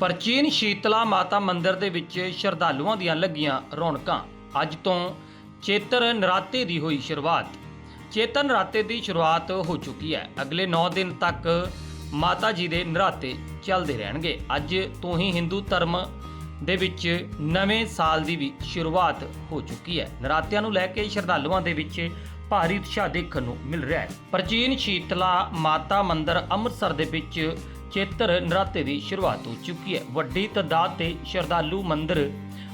ਪ੍ਰਾਚੀਨ ਸ਼ੀਤਲਾ ਮਾਤਾ ਮੰਦਿਰ ਦੇ ਵਿੱਚ ਸ਼ਰਧਾਲੂਆਂ ਦੀਆਂ ਲੱਗੀਆਂ ਰੌਣਕਾਂ। ਅੱਜ ਤੋਂ ਚੇਤਰ ਨਰਾਤੇ ਦੀ ਹੋਈ ਸ਼ੁਰੂਆਤ। ਚੇਤਰ ਨਰਾਤੇ ਦੀ ਸ਼ੁਰੂਆਤ ਹੋ ਚੁੱਕੀ ਹੈ। ਅਗਲੇ 9 ਦਿਨ ਤੱਕ ਮਾਤਾ ਜੀ ਦੇ ਨਰਾਤੇ ਚੱਲਦੇ ਰਹਿਣਗੇ। ਅੱਜ ਤੋਂ ਹੀ ਹਿੰਦੂ ਧਰਮ ਦੇ ਵਿੱਚ ਨਵੇਂ ਸਾਲ ਦੀ ਵੀ ਸ਼ੁਰੂਆਤ ਹੋ ਚੁੱਕੀ ਹੈ। ਨਰਾਤਿਆਂ ਨੂੰ ਲੈ ਕੇ ਸ਼ਰਧਾਲੂਆਂ ਦੇ ਵਿੱਚ ਭਾਰੀ ਉਤਸ਼ਾਹ ਦੇਖਣ ਨੂੰ ਮਿਲ ਰਿਹਾ ਹੈ। ਪ੍ਰਾਚੀਨ ਸ਼ੀਤਲਾ ਮਾਤਾ ਮੰਦਿਰ ਅੰਮ੍ਰਿਤਸਰ ਦੇ ਵਿੱਚ ਚੇਤਰ ਨਰਾਤੇ ਦੀ ਸ਼ੁਰੂਆਤ ਹੋ ਚੁੱਕੀ ਹੈ। ਵੱਡੀ ਤਾਦਾਦ ਤੇ ਸ਼ਰਧਾਲੂ ਮੰਦਿਰ,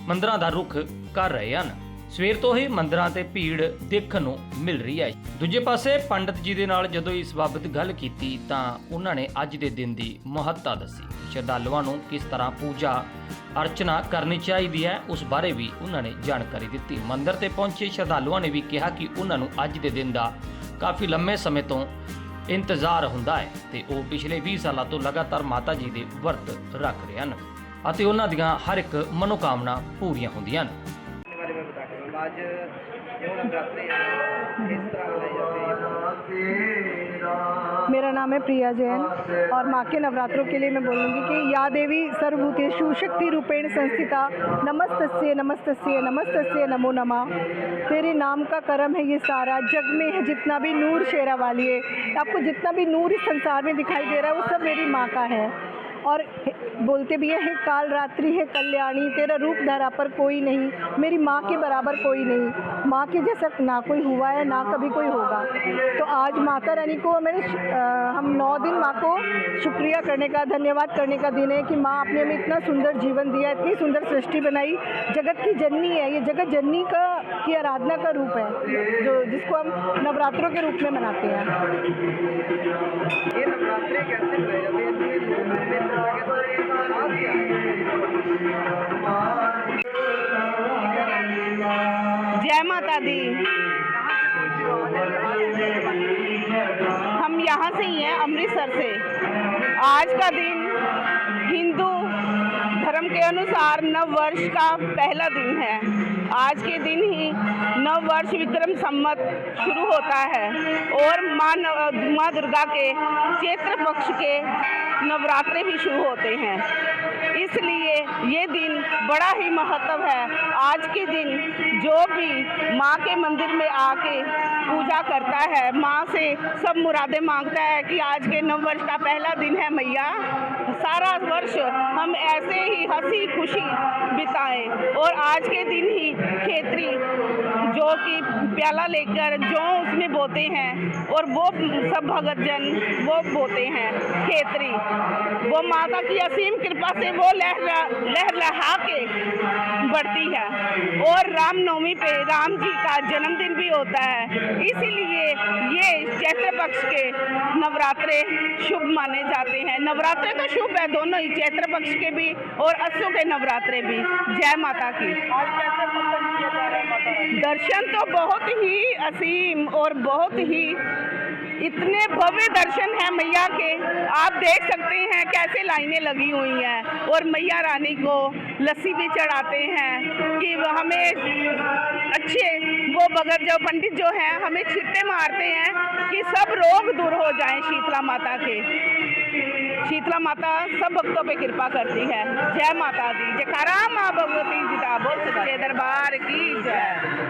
ਮੰਦਿਰਾਂ ਦਾ ਰੁਖ ਕਰ ਰਹੇ ਹਨ। ਸਵੇਰ ਤੋਂ ਹੀ ਮੰਦਿਰਾਂ ਤੇ ਭੀੜ ਦੇਖਣ ਨੂੰ ਮਿਲ ਰਹੀ ਹੈ। ਦੂਜੇ ਪਾਸੇ ਪੰਡਤ ਜੀ ਦੇ ਨਾਲ ਜਦੋਂ ਇਸ ਬਾਬਤ ਗੱਲ ਕੀਤੀ ਤਾਂ ਉਹਨਾਂ ਨੇ ਅੱਜ ਦੇ ਦਿਨ ਦੀ ਮਹੱਤਤਾ ਦੱਸੀ। ਸ਼ਰਧਾਲੂਆਂ ਨੂੰ ਕਿਸ ਤਰ੍ਹਾਂ ਪੂਜਾ, ਅਰਚਨਾ ਕਰਨੀ ਚਾਹੀਦੀ ਹੈ, ਉਸ ਬਾਰੇ ਵੀ ਉਹਨਾਂ ਨੇ ਜਾਣਕਾਰੀ ਦਿੱਤੀ। ਮੰਦਿਰ ਤੇ ਪਹੁੰਚੇ ਸ਼ਰਧਾਲੂਆਂ ਨੇ ਵੀ ਕਿਹਾ ਕਿ ਉਹਨਾਂ ਨੂੰ ਅੱਜ ਦੇ ਦਿਨ ਦਾ ਕਾਫੀ ਲੰਮੇ ਸਮੇਂ ਤੋਂ ਇੰਤਜ਼ਾਰ ਹੁੰਦਾ ਹੈ ਤੇ ਉਹ ਪਿਛਲੇ 20 ਸਾਲਾਂ ਤੋਂ ਲਗਾਤਾਰ ਮਾਤਾ ਜੀ ਦੇ ਵਰਤ ਰੱਖ ਰਹੇ ਹਨ ਅਤੇ ਉਹਨਾਂ ਦੀਆਂ ਹਰ ਇੱਕ ਮਨੋਕਾਮਨਾ ਪੂਰੀਆਂ ਹੁੰਦੀਆਂ ਹਨ। है? मेरा नाम है प्रिया जैन और माँ के नवरात्रों के लिए मैं बोलूँगी कि या देवी सर्वभूतेषु शक्ति रूपेण संस्थिता, नमस्तस्य नमस्तस्य नमस्तस्य, नमो नमः। तेरे नाम का कर्म है ये सारा, जग में है जितना भी नूर शेरा वाली है। आपको जितना भी नूर इस संसार में दिखाई दे रहा है, वो सब मेरी माँ का है। और बोलते भी है काल रात्रि है कल्याणी तेरा रूप धरा पर कोई नहीं मेरी माँ के बराबर कोई नहीं माँ के जैसा ना कोई हुआ है ना कभी कोई होगा। तो आज माता रानी को अ, हम नौ दिन माँ को शुक्रिया करने का धन्यवाद करने का दिन है कि माँ आपने हमें इतना सुंदर जीवन दिया इतनी सुंदर सृष्टि बनाई। जगत की जननी है ये जगत जननी का की आराधना का रूप है जो जिसको हम नवरात्रों के रूप में मनाते हैं। ये नवरात्रि कैसे माता दी। हम यहाँ से ही हैं, अमृतसर से। आज का दिन हिंदू धर्म के अनुसार नव वर्ष का पहला दिन है। आज के दिन ही नव वर्ष विक्रम संमत शुरू होता है और माँ माँ दुर्गा के चैत्र पक्ष के नवरात्रे भी शुरू होते हैं। इसलिए ये दिन बड़ा ही महत्व है। आज के दिन जो भी माँ के मंदिर में आके पूजा करता है, माँ से सब मुरादें माँगता है कि आज के नव वर्ष का पहला दिन है मैया। सारा वर्ष हम ऐसे ही हँसी खुशी बिताएँ और आज के दिन ही खेतरी जो कि प्याला लेकर जो उसमें बोते हैं और वो सब भगत जन वो बोते हैं, खेतरी। वो माता की असीम कृपा से वो लहरा लहलहा के बढ़ती है। और रामनवमी पे राम जी का जन्मदिन भी होता है। इसीलिए ये चैत्र पक्ष के नवरात्रे शुभ माने जाते हैं। नवरात्रे तो शुभ है दोनों ही, चैत्र पक्ष के भी और अस्सु के नवरात्रे भी। जय माता की। दर्शन तो बहुत ही असीम और बहुत ही इतने भव्य दर्शन हैं मैया के। आप देख सकते हैं कैसे लाइनें लगी हुई हैं और मैया रानी को लस्सी भी चढ़ाते हैं कि हमें अच्छे, वो बगैर जो पंडित जो हैं, हमें छिट्टे मारते हैं कि सब रोग दूर हो जाएँ शीतला माता के। शीतला माता सब भक्तों पे कृपा करती है। जय माता दी। जयकारा माँ भगवती जिता बोल सच्चे दरबार की जय।